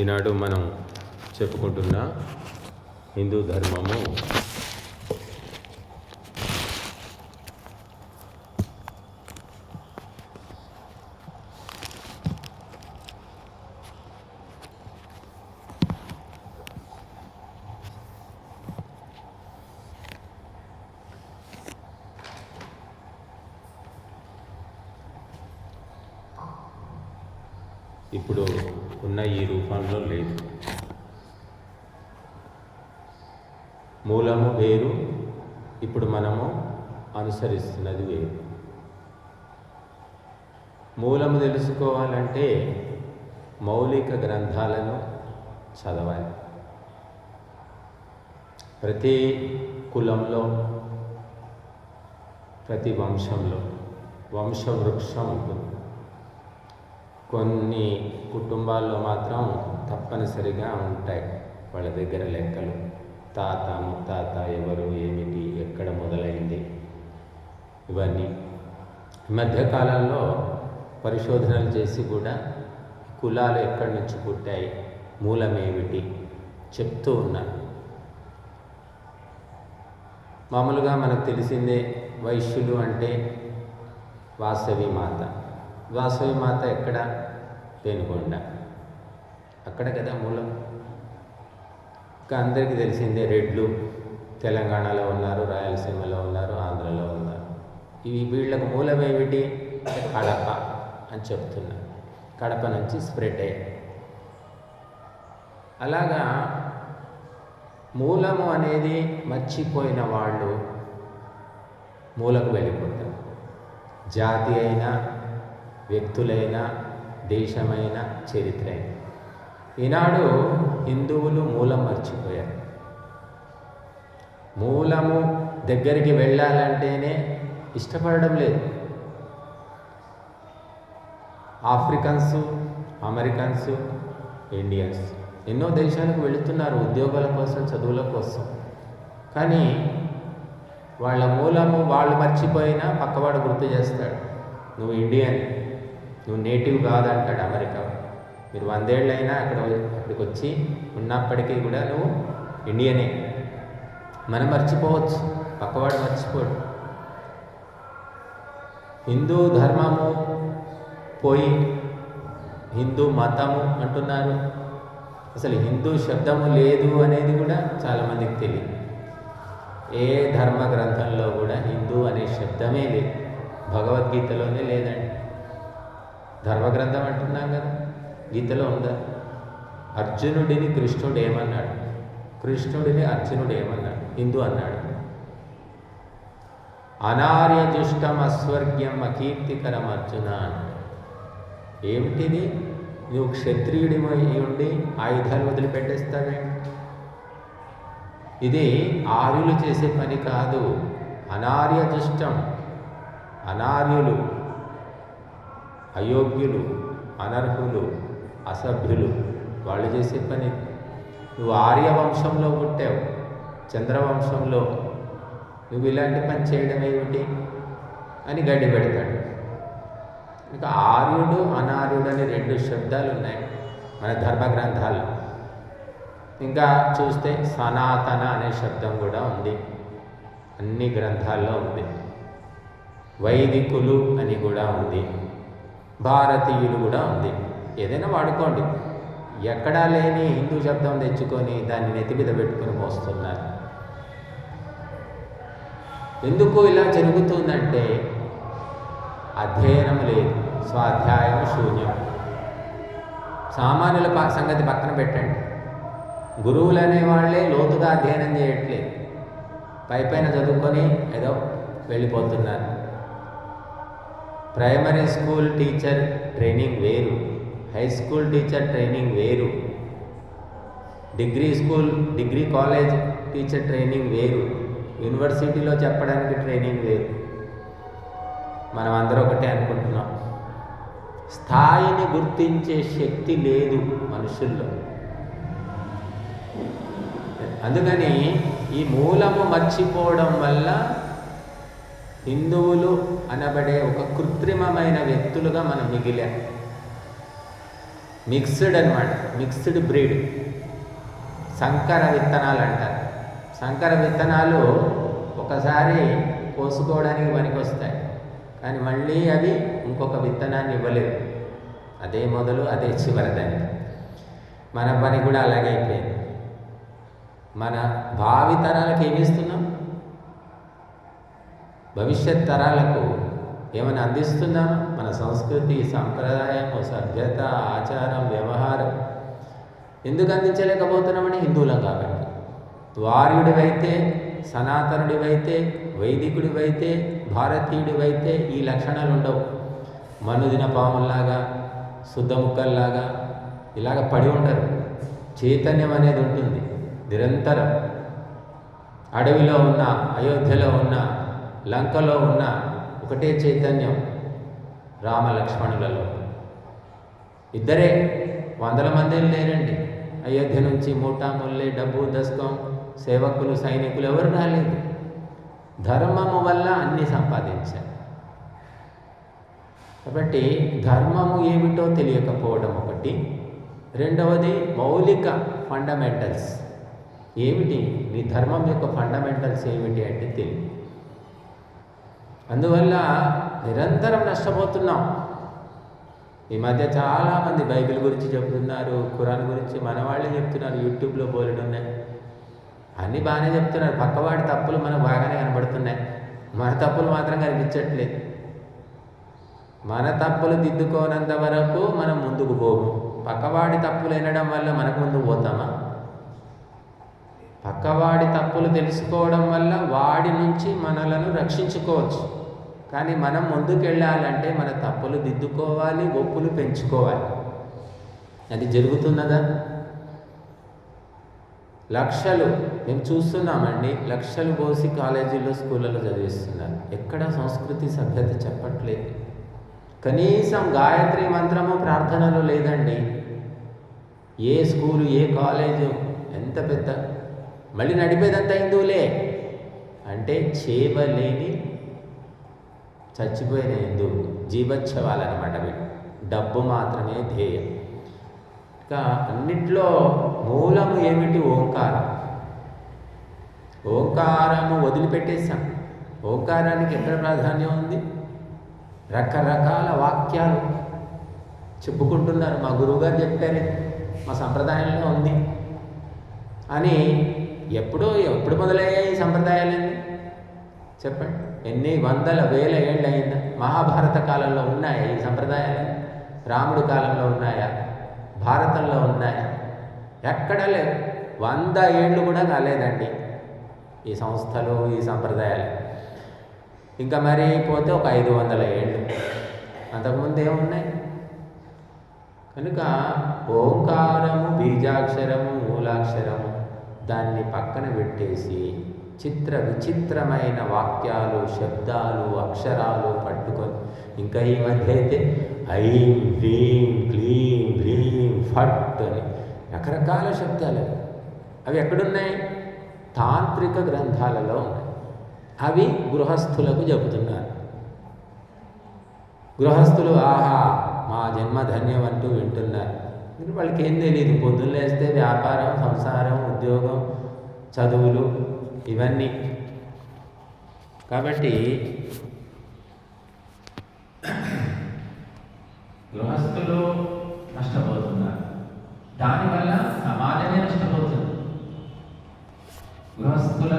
ఈనాడు మనం చెప్పుకుంటున్న హిందూ ధర్మము. ఇప్పుడు ఉన్న ఈ రూపంలో లేదు. మూలము వేరు ఇప్పుడు మనము అనుసరిస్తున్నది వేరు. మూలము తెలుసుకోవాలంటే మౌలిక గ్రంథాలను చదవాలి. ప్రతి కులంలో ప్రతి వంశంలో వంశవృక్షం ఉంటుంది. కొన్ని కుటుంబాల్లో మాత్రం తప్పనిసరిగా ఉంటాయి వాళ్ళ దగ్గర లెక్కలు. తాత ముత్తాత ఎవరు ఏమిటి ఎక్కడ మొదలైంది ఇవన్నీ. ఈ మధ్యకాలంలో పరిశోధనలు చేసి కూడా కులాలు ఎక్కడి నుంచి పుట్టాయి మూలమేమిటి చెప్తూ ఉన్నారు. మామూలుగా మనకు తెలిసిందే వైశ్యులు అంటే వాసవి మాత. వాసవి మాత ఎక్కడ? పెనుకొండ అక్కడ కదా మూలం? ఇంకా అందరికీ తెలిసిందే రెడ్లు తెలంగాణలో ఉన్నారు రాయలసీమలో ఉన్నారు ఆంధ్రలో ఉన్నారు. ఇవి వీళ్ళకు మూలం ఏమిటి కడప అని చెప్తున్నారు కడప నుంచి స్ప్రెడ్ అయ్యాయి. అలాగా మూలము అనేది మర్చిపోయిన వాళ్ళు మూలకు వెళ్ళిపోతారు. జాతి అయినా వ్యక్తులైనా దేశమైన చరిత్ర. ఈనాడు హిందువులు మూలం మర్చిపోయారు. మూలము దగ్గరికి వెళ్ళాలంటేనే ఇష్టపడడం లేదు. ఆఫ్రికన్స్ అమెరికన్స్ ఇండియన్స్ ఎన్నో దేశాలకు వెళుతున్నారు ఉద్యోగాల కోసం చదువుల కోసం. కానీ వాళ్ళ మూలము వాళ్ళు మర్చిపోయినా పక్కవాడు గుర్తు చేస్తాడు నువ్వు ఇండియన్ నువ్వు నేటివ్ కాదంటాడు అమెరికా. మీరు వందేళ్ళైనా అక్కడ అక్కడికి వచ్చి ఉన్నప్పటికీ కూడా నువ్వు ఇండియనే. మనం మర్చిపోవచ్చు. పక్కవాడు మర్చిపోడు. హిందూ ధర్మము పోయి హిందూ మతము అంటున్నారు. అసలు హిందూ శబ్దము లేదు అనేది కూడా చాలామందికి తెలియదు. ఏ ధర్మ గ్రంథంలో కూడా హిందూ అనే శబ్దమే లేదు. భగవద్గీతలోనే లేదండి. ధర్మగ్రంథం అంటున్నాం కదా. గీతలో ఉందా? అర్జునుడిని కృష్ణుడు ఏమన్నాడు? కృష్ణుడిని అర్జునుడు ఏమన్నాడు? హిందూ అన్నాడు. అనార్యజుష్టం అస్వర్గ్యం అకీర్తికరం అర్జున ఏమిటిది? నువ్వు క్షత్రియుడి ఉండి ఆయుధాలు వదిలిపెట్టేస్తావే ఇది ఆర్యులు చేసే పని కాదు. అనార్యజుష్టం. అనార్యులు. అయోగ్యులు అనర్హులు అసభ్యులు వాళ్ళు చేసే పని. నువ్వు ఆర్య వంశంలో పుట్టావు చంద్రవంశంలో. నువ్వు ఇలాంటి పని చేయడం ఏమిటి? అని గడ్డి పెడతాడు. ఇంకా ఆర్యుడు అనార్యుడు అని రెండు శబ్దాలు ఉన్నాయి మన ధర్మ గ్రంథాలు ఇంకా చూస్తే సనాతన అనే శబ్దం కూడా ఉంది. అన్ని గ్రంథాల్లో ఉంది. వైదికులు అని కూడా ఉంది. భారతీయులు కూడా ఉంది. ఏదైనా వాడుకోండి. ఎక్కడా లేని హిందూ శబ్దం తెచ్చుకొని దాన్ని నెత్తి మీద పెట్టుకుని మోస్తున్నారు. ఎందుకు ఇలా జరుగుతుందంటే అధ్యయనం లేదు. స్వాధ్యాయం శూన్యం. సామాన్యుల సంగతి పక్కన పెట్టండి. గురువులు అనేవాళ్ళే లోతుగా అధ్యయనం చేయట్లేదు. పై పైన చదువుకొని ఏదో వెళ్ళిపోతున్నారు. ప్రైమరీ స్కూల్ టీచర్ ట్రైనింగ్ వేరు హై స్కూల్ టీచర్ ట్రైనింగ్ వేరు degree school degree college teacher training వేరు యూనివర్సిటీలో చెప్పడానికి ట్రైనింగ్ వేరు. మనం అందరూ ఒకటే అనుకుంటున్నాం. స్థాయిని గుర్తించే శక్తి లేదు మనుషుల్లో. అందుకని ఈ మూలము మర్చిపోవడం వల్ల హిందువులు అనబడే ఒక కృత్రిమమైన వ్యక్తులుగా మనం మిగిలాం. మిక్స్డ్ అనమాట మిక్స్డ్ బ్రీడ్. సంకర విత్తనాలు అంటారు. సంకర విత్తనాలు ఒకసారి కోసుకోవడానికి పనికొస్తాయి. కానీ మళ్ళీ అవి ఇంకొక విత్తనాన్ని ఇవ్వలేదు అదే మొదలు అదే చివరిదని మన పని కూడా అలాగే అయిపోయింది. మన భావితరాలకు ఏమిస్తున్నాం ఇస్తున్నాం? భవిష్యత్ తరాలకు ఏమైనా అందిస్తున్నా మన సంస్కృతి సాంప్రదాయం సభ్యత ఆచారం వ్యవహారం ఎందుకు అందించలేకపోతున్నామని హిందువులం కాబట్టి ద్వార్యుడివైతే సనాతనుడివైతే వైదికుడివైతే భారతీయుడివైతే ఈ లక్షణాలు ఉండవు మనుదిన పాముల్లాగా శుద్ధ ముక్కల్లాగా ఇలాగ పడి ఉండరు. చైతన్యం అనేది ఉంటుంది. నిరంతరం అడవిలో ఉన్న అయోధ్యలో ఉన్న లంకలో ఉన్న ఒకటే చైతన్యం రామ లక్ష్మణులలో ఇద్దరే వందల మంది లేరండి. అయోధ్య నుంచి మూటా ముల్లే డబ్బు దశకం సేవకులు సైనికులు ఎవరు రాలేదు. ధర్మము వల్ల అన్ని సంపాదించారు. కాబట్టి ధర్మము ఏమిటో తెలియకపోవడం ఒకటి. రెండవది మౌలిక ఫండమెంటల్స్ ఏమిటి? నీ ధర్మం యొక్క ఫండమెంటల్స్ ఏమిటి అంటే తెలియదు. అందువల్ల నిరంతరం నష్టపోతున్నాం. ఈ మధ్య చాలామంది బైబిల్ గురించి చెప్తున్నారు ఖురాన్ గురించి మన వాళ్ళే చెప్తున్నారు యూట్యూబ్లో బోలెడు ఉన్నాయి. అన్నీ బాగానే చెప్తున్నారు. పక్కవాడి తప్పులు మనకు బాగానే కనబడుతున్నాయి. మన తప్పులు మాత్రం కనిపించట్లేదు మన తప్పులు దిద్దుకోనంత వరకు మనం ముందుకు పోము. పక్కవాడి తప్పులు వినడం వల్ల మనకు ముందుకు పోతామా? పక్కవాడి తప్పులు తెలుసుకోవడం వల్ల వాడి నుంచి మనలను రక్షించుకోవచ్చు. కానీ మనం ముందుకెళ్ళాలంటే మన తప్పులు దిద్దుకోవాలి ఒప్పులు పెంచుకోవాలి. అది జరుగుతున్నదా? లక్షలు మేము చూస్తున్నామండి లక్షలు పోసి కాలేజీల్లో స్కూళ్ళలో చదివిస్తున్నారు. ఎక్కడ సంస్కృతి సభ్యత చెప్పట్లేదు కనీసం గాయత్రి మంత్రము ప్రార్థనలు లేదండి. ఏ స్కూలు ఏ కాలేజు ఎంత పెద్ద మళ్ళీ నడిపేదంతా హిందువులే. అంటే చేవలేని చచ్చిపోయిన హిందువు జీవోత్సవాలన్నమాట వీళ్ళు. డబ్బు మాత్రమే ధ్యేయం. ఇంకా అన్నిట్లో మూలము ఏమిటి? ఓంకారం. ఓంకారము వదిలిపెట్టేశాం. ఓంకారానికి ఎక్కడ ప్రాధాన్యం ఉంది? రకరకాల వాక్యాలు చెప్పుకుంటున్నారు. మా గురువుగారు చెప్పారే మా సంప్రదాయంలో ఉంది. అని ఎప్పుడో ఎప్పుడు మొదలయ్యాయి ఈ సంప్రదాయాలన్నీ? చెప్పండి. ఎన్ని వందల వేల ఏళ్ళు అయిందా మహాభారత కాలంలో ఉన్నాయా ఈ సంప్రదాయాలు రాముడి కాలంలో ఉన్నాయా? భారతంలో ఉన్నాయా? ఎక్కడ లేవు. వంద ఏళ్ళు కూడా కాలేదండి ఈ సంస్థలు ఈ సంప్రదాయాలు. ఇంకా మరి పోతే ఒక ఐదు వందల ఏళ్ళు. అంతకుముందు ఏమున్నాయి? కనుక ఓంకారము బీజాక్షరము మూలాక్షరము దాన్ని పక్కన పెట్టేసి చిత్ర విచిత్రమైన వాక్యాలు శబ్దాలు అక్షరాలు పట్టుకొని ఇంకా ఈ మధ్య అయితే ఐం హ్రీం క్లీం హ్రీం ఫట్ అని రకరకాల శబ్దాలు అవి. ఎక్కడున్నాయి? తాంత్రిక గ్రంథాలలో ఉన్నాయి. అవి గృహస్థులకు చెబుతున్నారు. గృహస్థులు ఆహా మా జన్మ ధన్యం అంటూ వింటున్నారు. ఎందుకంటే వాళ్ళకి ఏం తెలియదు పొద్దున్న లేస్తే వ్యాపారం సంసారం ఉద్యోగం చదువులు ఇవన్నీ. కాబట్టి గృహస్థులు నష్టపోతున్నారు. దానివల్ల సమాజమే నష్టపోతుంది. గృహస్థుల